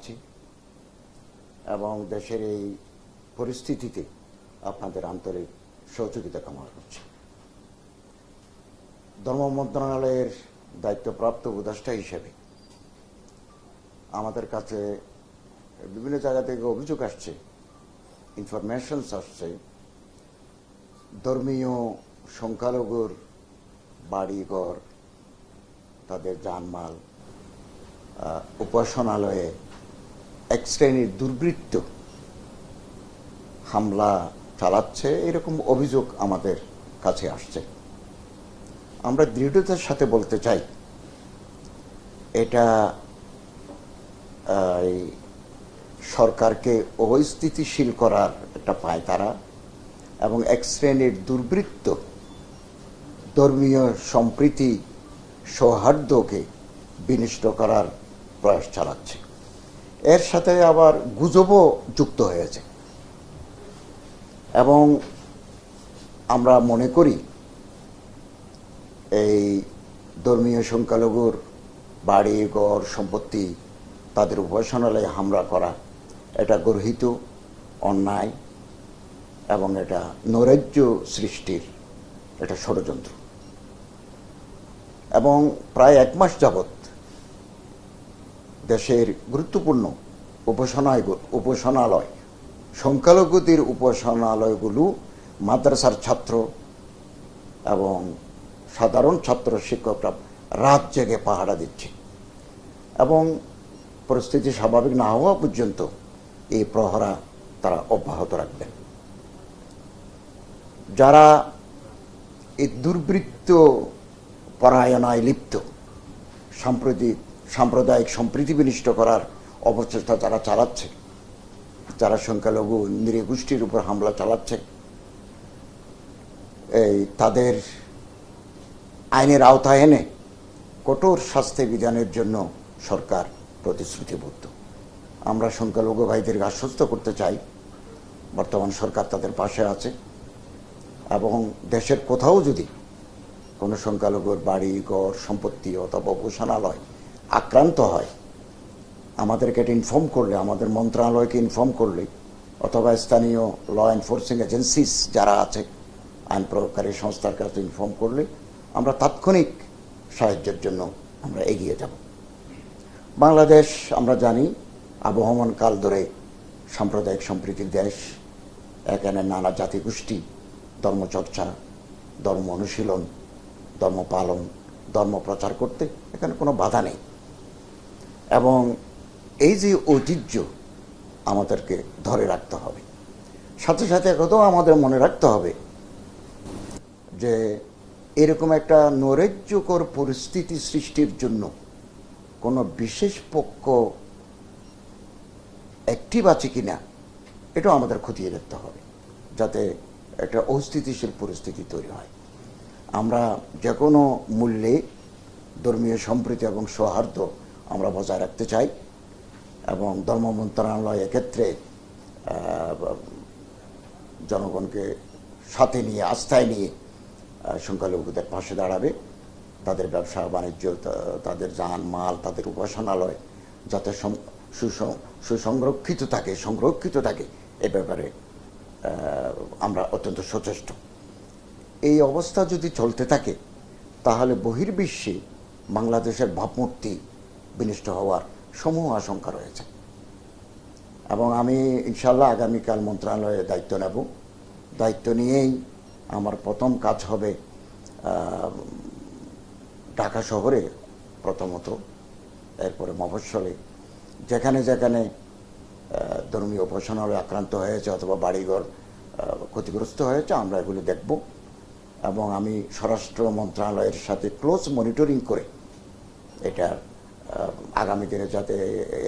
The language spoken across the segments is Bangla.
জানাচ্ছি এবং দেশের এই পরিস্থিতিতে আপনাদের আন্তরিক সহযোগিতা কামনা করছি। ধর্ম মন্ত্রণালয়ের দায়িত্বপ্রাপ্ত উপদেষ্টা হিসেবে আমাদের কাছে বিভিন্ন জায়গা থেকে অভিযোগ আসছে ইনফরমেশনস আসছে, ধর্মীয় সংখ্যালঘুর বাড়িঘর, তাদের জানমাল উপাসনালয়ে এক শ্রেণির দুর্বৃত্ত হামলা চালাচ্ছে, এরকম অভিযোগ আমাদের কাছে আসছে। আমরা দৃঢ়তার সাথে বলতে চাই, এটা সরকারকে অস্থিতিশীল করার একটা পায় তারা এবং এক শ্রেণির দুর্বৃত্ত ধর্মীয় সম্প্রীতি সৌহার্দ্যকে বিনষ্ট করার প্রয়াস চালাচ্ছে। এর সাথে আবার গুজবও যুক্ত হয়েছে। এবং আমরা মনে করি, এই ধর্মীয় সংখ্যালঘুর বাড়ি, ঘর, সম্পত্তি তাদের উপাসনালয়ে হামলা করা, এটা গর্হিত, অন্যায় এবং এটা নৈরাজ্য সৃষ্টির এটা ষড়যন্ত্র। এবং প্রায় এক মাস যাবৎ দেশের গুরুত্বপূর্ণ উপাসনায় উপাসনালয়, সংখ্যালঘুদের উপাসনালয়গুলো মাদ্রাসার ছাত্র এবং সাধারণ ছাত্র শিক্ষকরা রাত জেগে পাহারা দিচ্ছে। এবং পরিস্থিতি স্বাভাবিক না হওয়া পর্যন্ত এই প্রহরা তারা অব্যাহত রাখবেন যারা এই দুর্বৃত্ত পরায়ণায় লিপ্ত, সাম্প্রতিক সাম্প্রদায়িক সম্প্রীতি বিনিষ্ট করার অপচেষ্টা যারা চালাচ্ছে, যারা সংখ্যালঘু নিরীহ গোষ্ঠীর উপর হামলা চালাচ্ছে, এই তাদের আইনের আওতায় এনে কঠোর শাস্তি বিধানের জন্য সরকার প্রতিশ্রুতিবদ্ধ। আমরা সংখ্যালঘু ভাইদেরকে আশ্বস্ত করতে চাই, বর্তমান সরকার তাদের পাশে আছে, এবং দেশের কোথাও যদি কোনো সংখ্যালঘুর বাড়ি, ঘর, সম্পত্তি অথবা উপাসনালয় আক্রান্ত হয়। আমাদেরকে এটা ইনফর্ম করলে, আমাদের মন্ত্রণালয়কে ইনফর্ম করলে, অথবা স্থানীয় ল এনফোর্সিং এজেন্সিস যারা আছে, আইন প্রয়োগকারী সংস্থার কাছে ইনফর্ম করলে আমরা তাৎক্ষণিক সাহায্যের জন্য আমরা এগিয়ে যাব। বাংলাদেশ, আমরা জানি, আবহমান কাল ধরে সাম্প্রদায়িক সম্প্রীতির দেশ, এখানে নানা জাতিগোষ্ঠী ধর্মচর্চা ধর্ম অনুশীলন, ধর্ম পালন, ধর্ম প্রচার করতে এখানে কোনো বাধা নেই। এবং এই যে ঐতিহ্য আমাদেরকে ধরে রাখতে হবে, সাথে সাথে একথাও আমাদের মনে রাখতে হবে যে এরকম একটা নৈরাজ্যকর পরিস্থিতি সৃষ্টির জন্য কোনো বিশেষ পক্ষ অ্যাক্টিভ আছে কিনা, এটাও আমাদের খতিয়ে দেখতে হবে, যাতে একটা অস্থিতিশীল পরিস্থিতি তৈরি হয়। আমরা যে কোনো মূল্যে ধর্মীয় সম্প্রীতি এবং সৌহার্দ্য আমরা বজায় রাখতে চাই এবং ধর্ম মন্ত্রণালয় এক্ষেত্রে জনগণকে সাথে নিয়ে, আস্থায় নিয়ে সংখ্যালঘুদের পাশে দাঁড়াবে। তাদের ব্যবসা, বাণিজ্য তাদের যান, মাল, তাদের উপাসনালয় যাতে সুসংরক্ষিত থাকে, সংরক্ষিত থাকে, এ ব্যাপারে আমরা অত্যন্ত সচেষ্ট। এই অবস্থা যদি চলতে থাকে, তাহলে বহির্বিশ্বে বাংলাদেশের ভাবমূর্তি বিনষ্ট হওয়ার সমূহ আশঙ্কা রয়েছে। এবং আমি ইনশাল্লাহ আগামীকাল মন্ত্রণালয়ে দায়িত্ব নেব। দায়িত্ব নিয়েই আমার প্রথম কাজ হবে ঢাকা শহরে প্রথমত, এরপরে মফস্বলে। যেখানে যেখানে ধর্মীয় উপাসনালয় আক্রান্ত হয়েছে অথবা বাড়িঘর ক্ষতিগ্রস্ত হয়েছে, আমরা এগুলি দেখব। এবং আমি স্বরাষ্ট্র মন্ত্রণালয়ের সাথে ক্লোজ মনিটরিং করে এটার আগামী দিনে যাতে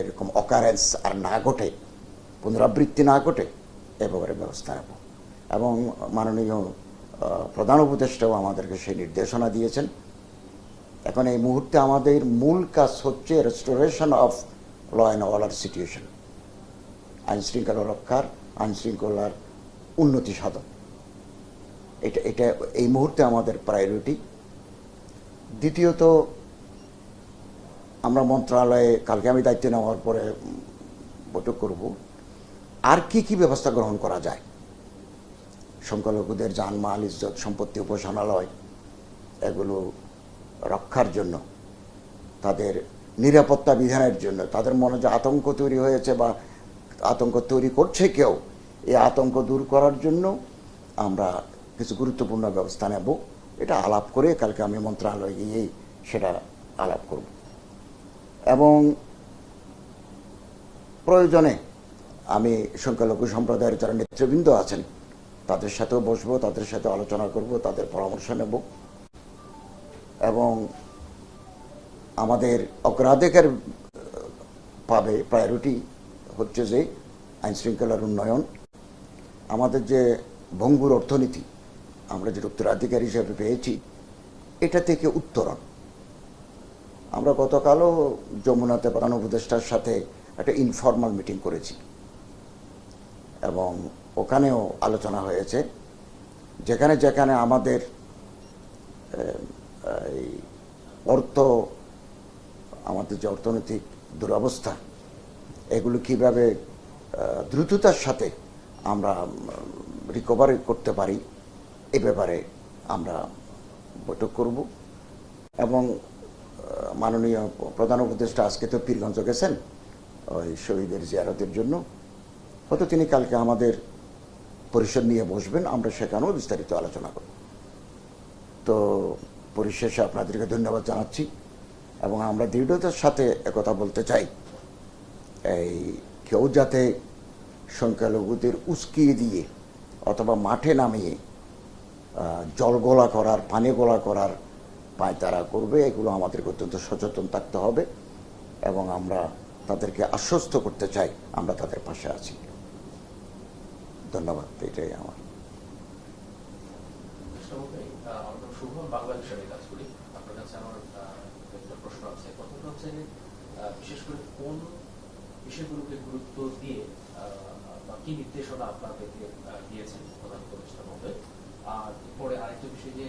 এরকম অকারেন্স আর না ঘটে, পুনরাবৃত্তি না ঘটে, এ ব্যাপারে ব্যবস্থা নেব। এবং মাননীয় প্রধান উপদেষ্টাও আমাদেরকে সেই নির্দেশনা দিয়েছেন। এখন এই মুহূর্তে আমাদের মূল কাজ হচ্ছে restoration of law and order situation আইন শৃঙ্খলা রক্ষার আইন শৃঙ্খলার উন্নতি সাধন। এটা এটা এই মুহূর্তে আমাদের প্রায়োরিটি দ্বিতীয়ত আমরা মন্ত্রণালয়ে কালকে আমি দায়িত্ব নেওয়ার পরে বৈঠক করব। আর কি কি ব্যবস্থা গ্রহণ করা যায়? সংখ্যালঘুদের জানমাল, ইজ্জত, সম্পত্তি উপাসনালয়, এগুলো রক্ষার জন্য, তাদের নিরাপত্তা বিধানের জন্য, তাদের মনে যে আতঙ্ক তৈরি হয়েছে বা আতঙ্ক তৈরি করছে কেউ, এই আতঙ্ক দূর করার জন্য আমরা কিছু গুরুত্বপূর্ণ ব্যবস্থা নেব। এটা আলাপ করে কালকে আমি মন্ত্রণালয়ে গিয়েই সেটা আলাপ করব। এবং প্রয়োজনে আমি সংখ্যালঘু সম্প্রদায়ের যারা নেতৃবৃন্দ আছেন, তাদের সাথেও বসবো, তাদের সাথে আলোচনা করব, তাদের পরামর্শ নেব। এবং আমাদের অগ্রাধিকার পাবে প্রায়োরিটি হচ্ছে যে আইন শৃঙ্খলার উন্নয়ন। আমাদের যে ভঙ্গুর অর্থনীতি, আমরা যে উত্তরাধিকার হিসেবে পেয়েছি, এটা থেকে উত্তরণ। আমরা গতকালও যমুনাতে প্রধান উপদেষ্টার সাথে একটা ইনফর্মাল মিটিং করেছি। এবং ওখানেও আলোচনা হয়েছে। যেখানে যেখানে আমাদের এই অর্থ, আমাদের যে অর্থনৈতিক দুরবস্থা, এগুলো কীভাবে দ্রুততার সাথে আমরা রিকভারি করতে পারি, এ ব্যাপারে আমরা বৈঠক করব। এবং মাননীয় প্রধান উপদেষ্টা আজকে তো পীরগঞ্জ গেছেন, ওই শহীদের জিয়ারতের জন্য। হয়তো তিনি কালকে আমাদের পরিষদ নিয়ে বসবেন, আমরা সেখানেও বিস্তারিত আলোচনা করব। তো পরিশেষে আপনাদেরকে ধন্যবাদ জানাচ্ছি এবং আমরা দৃঢ়তার সাথে একথা বলতে চাই। এই কেউ যাতে সংখ্যালঘুদের উস্কিয়ে দিয়ে অথবা মাঠে নামিয়ে জল গোলা করার, পানি গোলা করার পায়তারা করবে এগুলো আমাদেরকে অত্যন্ত সচেতন থাকতে হবে এবং আমরা তাদেরকে আশ্বস্ত করতে চাই আমরা তাদের পাশে আছি। ধন্যবাদ এটাই আমার। কৃষ্ণমূর্তি, আহ, আমার নাম শুভ আমি বাংলাদেশে আমি কাজ করি। আপনার কাছে আমার একটা প্রশ্ন আছে। প্রথমটা হচ্ছে বিশেষ করে কোন বিষয়গুলোকে গুরুত্ব দিয়ে বা কি নির্দেশনা আপনাদেরকে দিয়েছেন প্রধান উপদেষ্টা মহোদয় আর পরে আরেকটা বিষয় যে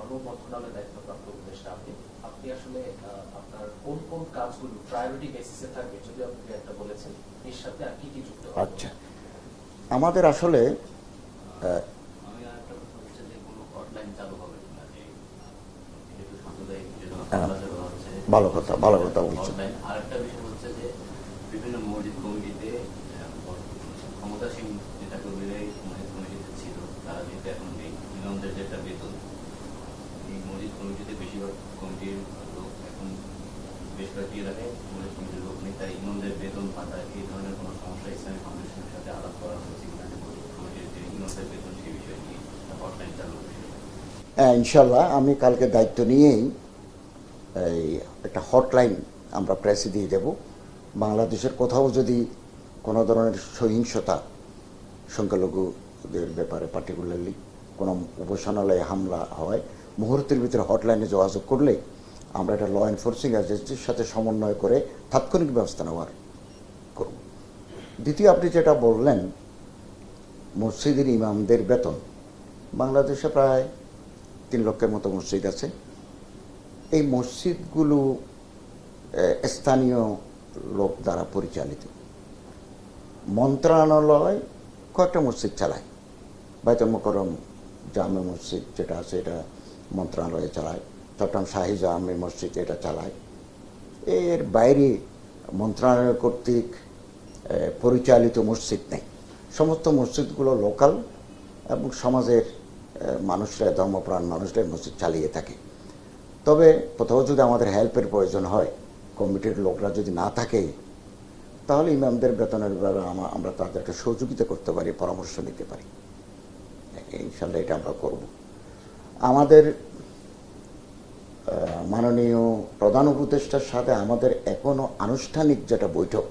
ধর্ম মন্ত্রণালয়ের দায়িত্বপ্রাপ্ত উপদেষ্টা আপনি আপনি আসলে আপনার কোন কোন কাজগুলো প্রায়োরিটি বেসিসে থাকবে যদি আপনি একটা বলেছেন এর সাথে আর কি কি যুক্ত আচ্ছা আমাদের আসলে হ্যাঁ। ভালো কথা, ভালো কথা বলছেন। আরেকটা বিষয় হচ্ছে যে বিভিন্ন মসজিদ কমিটিতে ক্ষমতাসীন নেতা কর্মীরাই মসজিদ কমিটিতে ছিল তারা যেহেতু এখন নেই ইমামদের যেটা বেতন কমিটিতে বেশিরভাগ কমিটির লোক এখন বেশ কয়েকটি এলাকায় কমিটির লোক নেই। তাই বেতন পাতা এই ধরনের কোনো সমস্যা ইসলামী ফাউন্ডেশনের সাথে আলাপ করা হয়েছে কিনা কমিটির যে বেতন সেই হটলাইন চালু হ্যাঁ, ইনশাল্লাহ আমি কালকে দায়িত্ব নিয়েই এই একটা হটলাইন আমরা প্রেসে দিয়ে দেব। বাংলাদেশের কোথাও যদি কোনো ধরনের সহিংসতা সংখ্যালঘুদের ব্যাপারে পার্টিকুলারলি কোনো উপাসনালয়ে হামলা হয় মুহূর্তের ভিতরে হটলাইনে যোগাযোগ করলে আমরা এটা ল এনফোর্সিং এজেন্সির সাথে সমন্বয় করে তাৎক্ষণিক ব্যবস্থা নেওয়ার করব। দ্বিতীয়, আপনি যেটা বললেন, মসজিদের ইমামদের বেতন। বাংলাদেশে প্রায় তিন লক্ষের মতো মসজিদ আছে। এই মসজিদগুলো স্থানীয় লোক দ্বারা পরিচালিত। মন্ত্রণালয় কয়েকটা মসজিদ চালায়। বাইতুল মোকরম জামে মসজিদ যেটা আছে, এটা মন্ত্রণালয়ে চালায়, চট্টগ্রাম শাহী জামে মসজিদ এটা চালায়। এর বাইরে মন্ত্রণালয় কর্তৃক পরিচালিত মসজিদ নেই। সমস্ত মসজিদগুলো লোকাল এবং সমাজের মানুষরা, ধর্মপ্রাণ মানুষরা মসজিদ চালিয়ে থাকে। তবে কোথাও যদি আমাদের হেল্পের প্রয়োজন হয়, কমিটির লোকরা যদি না থাকে, তাহলে ইমামদের বেতনের ব্যাপারে আমরা তাদেরকে সহযোগিতা করতে পারি, পরামর্শ নিতে পারি। ইনশাল্লাহ এটা আমরা করব। আমাদের মাননীয় প্রধান উপদেষ্টার সাথে আমাদের এখনও আনুষ্ঠানিক যেটা বৈঠক,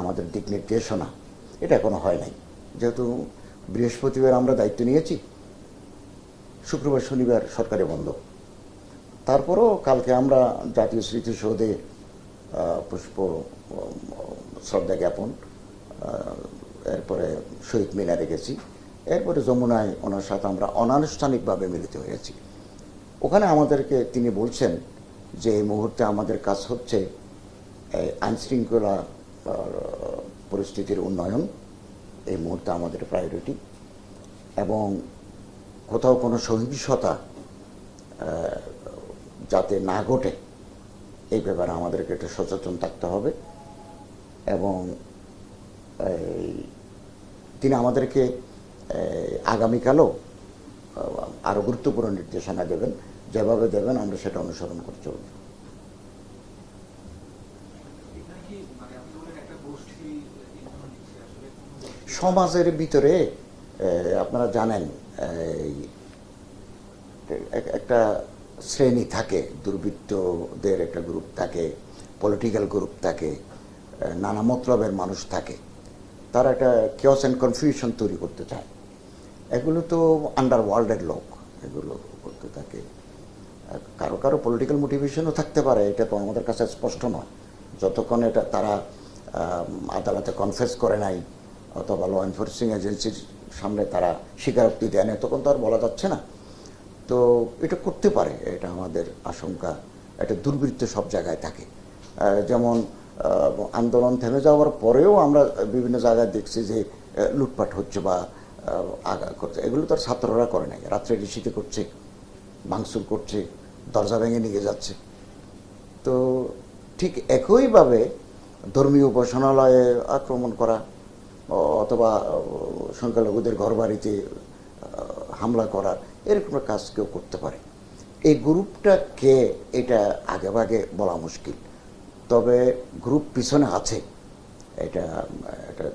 আমাদের দিক নির্দেশনা, এটা এখনও হয় নাই। যেহেতু বৃহস্পতিবার আমরা দায়িত্ব নিয়েছি, শুক্রবার শনিবার সরকারি বন্ধ। তারপরও কালকে আমরা জাতীয় স্মৃতিসৌধে পুষ্প শ্রদ্ধা জ্ঞাপন এরপরে শহীদ মিনারে গেছি। এরপরে যমুনায় ওনার সাথে আমরা অনানুষ্ঠানিকভাবে মিলিত হয়েছি। ওখানে আমাদেরকে তিনি বলছেন যে, এই মুহূর্তে আমাদের কাজ হচ্ছে এই আইন শৃঙ্খলা পরিস্থিতির উন্নয়ন। এই মুহূর্তে আমাদের প্রায়োরিটি এবং কোথাও কোনো সহিংসতা যাতে না ঘটে, এই ব্যাপারে আমাদেরকে একটু সচেতন থাকতে হবে। এবং তিনি আমাদেরকে আগামীকালও আহ, আরও গুরুত্বপূর্ণ নির্দেশনা দেবেন। যেভাবে দেবেন আমরা সেটা অনুসরণ করে চলব? সমাজের ভিতরে আপনারা জানেন একটা শ্রেণি থাকে দুর্বৃত্তদের একটা গ্রুপ থাকে পলিটিক্যাল গ্রুপ থাকে নানা মতলবের মানুষ থাকে। তারা একটা কিওস অ্যান্ড কনফিউশন তৈরি করতে চায়। এগুলো তো আন্ডার ওয়ার্ল্ডের লোক। এগুলো করতে থাকে। কারও কারও পলিটিক্যাল মোটিভেশনও থাকতে পারে, এটা তো আমাদের কাছে স্পষ্ট নয়। যতক্ষণ এটা তারা আদালতে কনফেস করে নাই, অথবা ল এনফোর্সিং এজেন্সির সামনে তারা স্বীকারোক্তি দেয় না তখন তো আর বলা যাচ্ছে না। তো এটা করতে পারে, এটা আমাদের আশঙ্কা। একটা দুর্বৃত্ত সব জায়গায় থাকে। যেমন আন্দোলন থেমে যাওয়ার পরেও আমরা বিভিন্ন জায়গায় দেখছি যে লুটপাট হচ্ছে বা করছে। এগুলো তো ছাত্ররা করে নাই। রাত্রে ঋষিতে করছে, ভাঙচুর করছে, দরজা ভেঙে নিয়ে যাচ্ছে। তো ঠিক একইভাবে ধর্মীয় উপাসনালয়ে আক্রমণ করা, অথবা সংখ্যালঘুদের ঘরবাড়িতে হামলা করা, এরকম কাজ কেউ করতে পারে। এই গ্রুপটা কে, এটা আগেভাগে বলা মুশকিল। তবে গ্রুপ পিছনে আছে। এটা এটা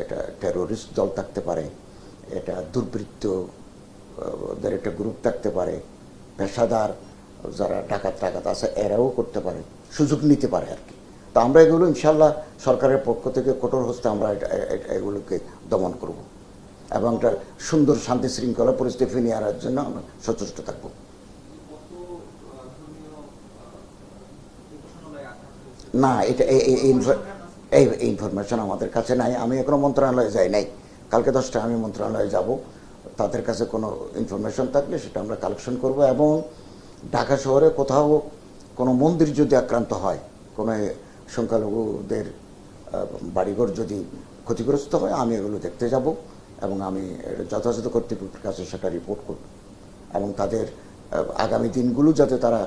এটা টেরোরিস্ট দল থাকতে পারে এটা দুর্বৃত্ত আহ, ওদের একটা গ্রুপ থাকতে পারে। পেশাদার যারা ডাকাত টাকাত আছে এরাও করতে পারে সুযোগ নিতে পারে আর কি। তো আমরা এগুলো ইনশাল্লাহ সরকারের পক্ষ থেকে কঠোর হস্তে আমরা এগুলোকে দমন করব। এবং একটা সুন্দর শান্তি শৃঙ্খলা পরিস্থিতি ফিরিয়ে আনার জন্য আমরা সচেষ্ট থাকব? না এটা এই ইনফরমেশন আমাদের কাছে নাই আমি এখনও মন্ত্রণালয়ে যাই নাই। কালকে দশটা আমি মন্ত্রণালয়ে যাব। তাদের কাছে কোনো ইনফরমেশন থাকলে সেটা আমরা কালেকশন করব এবং ঢাকা শহরে কোথাও কোনো মন্দির যদি আক্রান্ত হয়, কোনো সংখ্যালঘুদের বাড়িঘর যদি ক্ষতিগ্রস্ত হয়, আমি এগুলো দেখতে যাব এবং আমি যথাযথ কর্তৃপক্ষের কাছে সেটা রিপোর্ট করব এবং তাদের আগামী দিনগুলো যাতে তারা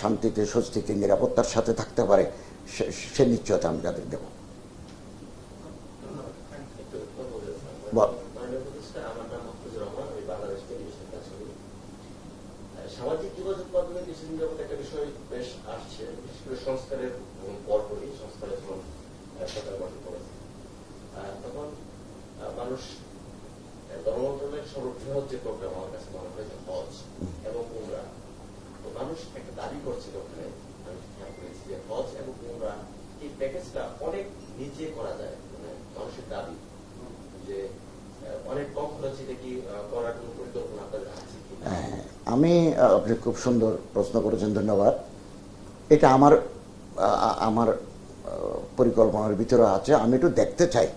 শান্তিতে, স্বস্তিতে, নিরাপত্তার সাথে থাকতে পারে সে নিশ্চয়তা আমি তাদের দেবো একটু কথা বলে বল। মাননীয় উপদেষ্টা, আমার নাম মফিজুর রহমান আমি বাংলাদেশ টেলিভিশন কাজ করি আহ, সামাজিক যোগাযোগ মাধ্যমে কিছুদিন যাবত একটা বিষয় বেশ আসছে। বিশেষ করে সংস্কারের পরপরই সংস্কারের যখন সরকার গঠন করেছে তখন মানুষ আহ, ধর্ম মন্ত্রণালয়ের সর্ববৃহৎ যে প্রোগ্রাম আমার কাছে মনে হয় হজ এবং উমরা তো মানুষ একটা দাবি করছিল ওখানে আমি খেয়াল করেছি যে হজ এবং উমরা এই প্যাকেজটা অনেক নিচে করা যায় মানে মানুষের দাবি হ্যাঁ, আমি আপনি খুব সুন্দর প্রশ্ন করেছেন ধন্যবাদ। এটা আমার আমার পরিকল্পনার ভিতরে আছে। আমি একটু দেখতে চাই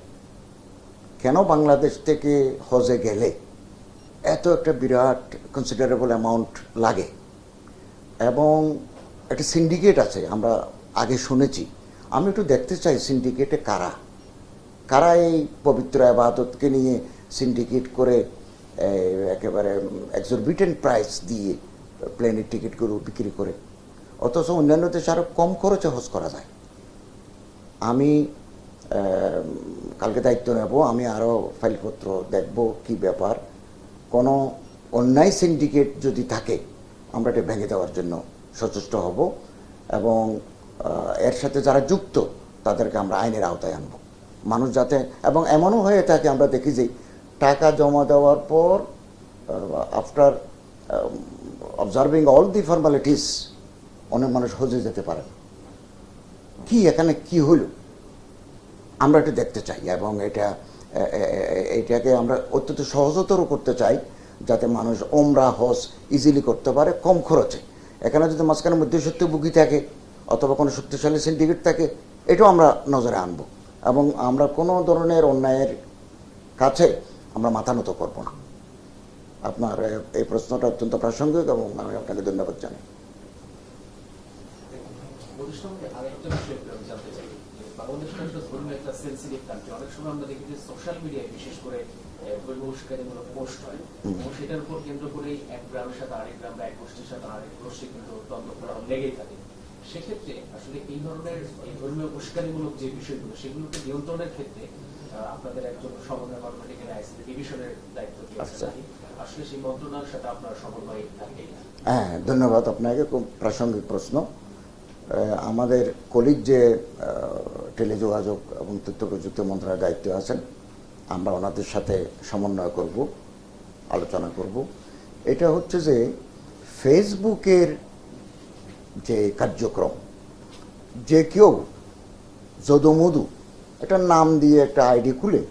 কেন বাংলাদেশ থেকে হজে গেলে এত একটা বিরাট কনসিডারেবল অ্যামাউন্ট লাগে? এবং একটা সিন্ডিকেট আছে আমরা আগে শুনেছি। আমি একটু দেখতে চাই সিন্ডিকেটে কারা? কারা এই পবিত্র আবাদতকে নিয়ে সিন্ডিকেট করে একেবারে এক্সরবিটেন্ট প্রাইস দিয়ে প্লেনের টিকিটগুলো বিক্রি করে। অথচ অন্যান্য দেশে আরও কম খরচে হজ করা যায়। আমি কালকে দায়িত্ব নেব, আমি আরও ফাইলপত্র দেখব কি ব্যাপার। কোনো অন্যায় সিন্ডিকেট যদি থাকে, আমরা এটা ভেঙে দেওয়ার জন্য সচেষ্ট হব এবং এর সাথে যারা যুক্ত, তাদেরকে আমরা আইনের আওতায় আনব। মানুষ যাতে, এবং এমনও হয়ে থাকে, আমরা দেখি যে টাকা জমা দেওয়ার পর after observing all the formalities অনেক মানুষ হজে যেতে পারে। কি এখানে কি হলো? আমরা এটা দেখতে চাই, এবং এটা এটাকে আমরা অত্যন্ত সহজতর করতে চাই, যাতে মানুষ ওমরা, হজ ইজিলি করতে পারে কম খরচে। এখানে যদি মাঝখানে মধ্যসত্যভোগী থাকে, অথবা কোনো শক্তিশালী সিন্ডিকেট থাকে, এটাও আমরা নজরে আনব। এবং আমরা কোনো ধরনের অন্যায়ের কাছে আমরা মাথা নত করব না। আপনার এই প্রশ্নটা অত্যন্ত প্রাসঙ্গিক এবং আমি আপনাকে ধন্যবাদ জানাই। একটু ধর্মীয় একটা সেন্সিটিভ কান্ট্রি অনেক সময় আমরা দেখি যে সোশ্যাল মিডিয়ায় বিশেষ করে পোস্ট হয়। এবং সেটার উপর কেন্দ্র করেই এক গ্রামের সাথে আরেক গ্রাম বা এক গোষ্ঠীর সাথে আরেক গোষ্ঠী কিন্তু দ্বন্দ্ব করা লেগেই থাকে। সেক্ষেত্রে আসলে এই ধরনের এই ধর্মীয় উস্কানিমূলক যে বিষয়গুলো সেগুলোকে নিয়ন্ত্রণের ক্ষেত্রে আপনাদের একজন সমন্বয় আইসিটি ডিভিশনের দায়িত্ব দিয়েছেন আচ্ছা। আসলে সেই মন্ত্রণালয়ের সাথে আপনার সমন্বয় থাকে হ্যাঁ ধন্যবাদ আপনাকে খুব প্রাসঙ্গিক প্রশ্ন। আমাদের কলিগ যে টেলিযোগাযোগ এবং তথ্য প্রযুক্তি মন্ত্রণালয়ের দায়িত্বে আছেন আমরা ওনাদের সাথে সমন্বয় করব আলোচনা করব। এটা হচ্ছে যে ফেসবুকের যে কার্যক্রম। যে কেউ যদুমধু একটা নাম দিয়ে একটা আইডি খুলে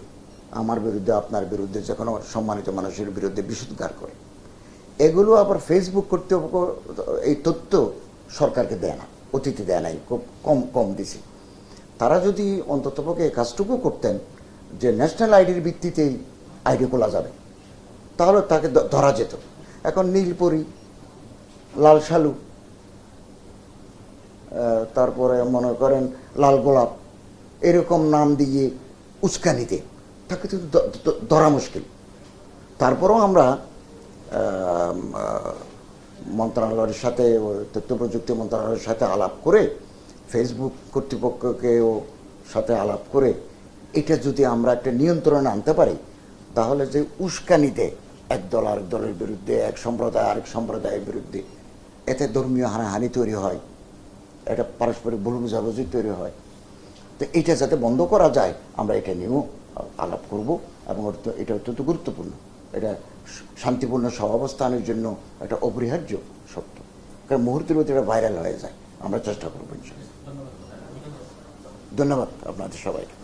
আমার বিরুদ্ধে, আপনার বিরুদ্ধে, যে কোনো সম্মানিত মানুষের বিরুদ্ধে বিশুদ্ধার করে। এগুলো আবার ফেসবুক কর্তৃপক্ষ এই তথ্য সরকারকে দেয় না অতীতে দেয় নাই, খুব কম কম দিছে। তারা যদি অন্ততপক্ষে এই কাজটুকু করতেন, যে ন্যাশনাল আইডির ভিত্তিতেই আইডি খোলা যাবে, তাহলে তাকে ধরা যেত। এখন নীলপরি, লাল শালু তারপরে মনে করেন লাল গোলাপ, এরকম নাম দিয়ে উস্কানিতে তাকে তো দ- দ- ধরা মুশকিল। তারপরেও আমরা মন্ত্রণালয়ের সাথে তথ্য প্রযুক্তি মন্ত্রণালয়ের সাথে আলাপ করে ফেসবুক কর্তৃপক্ষকেও সাথে আলাপ করে, এটা যদি আমরা একটা নিয়ন্ত্রণে আনতে পারি, তাহলে যে উস্কানিতে এক দল আরেক দলের বিরুদ্ধে, এক সম্প্রদায় আরেক সম্প্রদায়ের বিরুদ্ধে, এতে ধর্মীয় হানাহানি তৈরি হয়। একটা পারস্পরিক ভুল বুঝাবুঝি তৈরি হয়। তো এটা যাতে বন্ধ করা যায়, আমরা এটা নিয়েও আলাপ করব এবং এটা অত্যন্ত গুরুত্বপূর্ণ। এটা শান্তিপূর্ণ সহাবস্থানের জন্য একটা অপরিহার্য সত্য কারণ মুহূর্তের মধ্যে এটা ভাইরাল হয়ে যায়। আমরা চেষ্টা করব ধন্যবাদ আপনাদের সবাইকে।